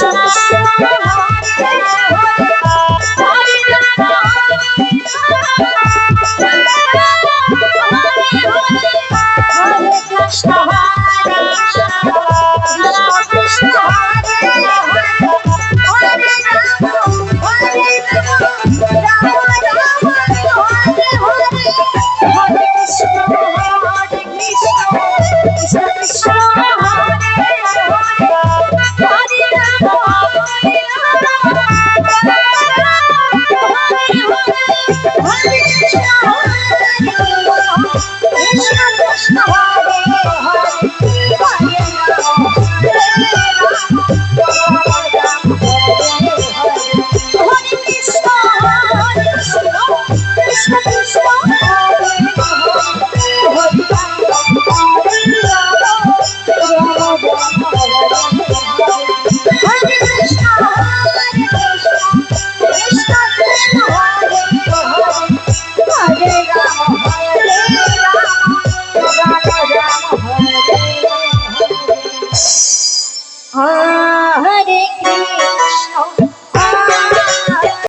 Sunset. Krishna.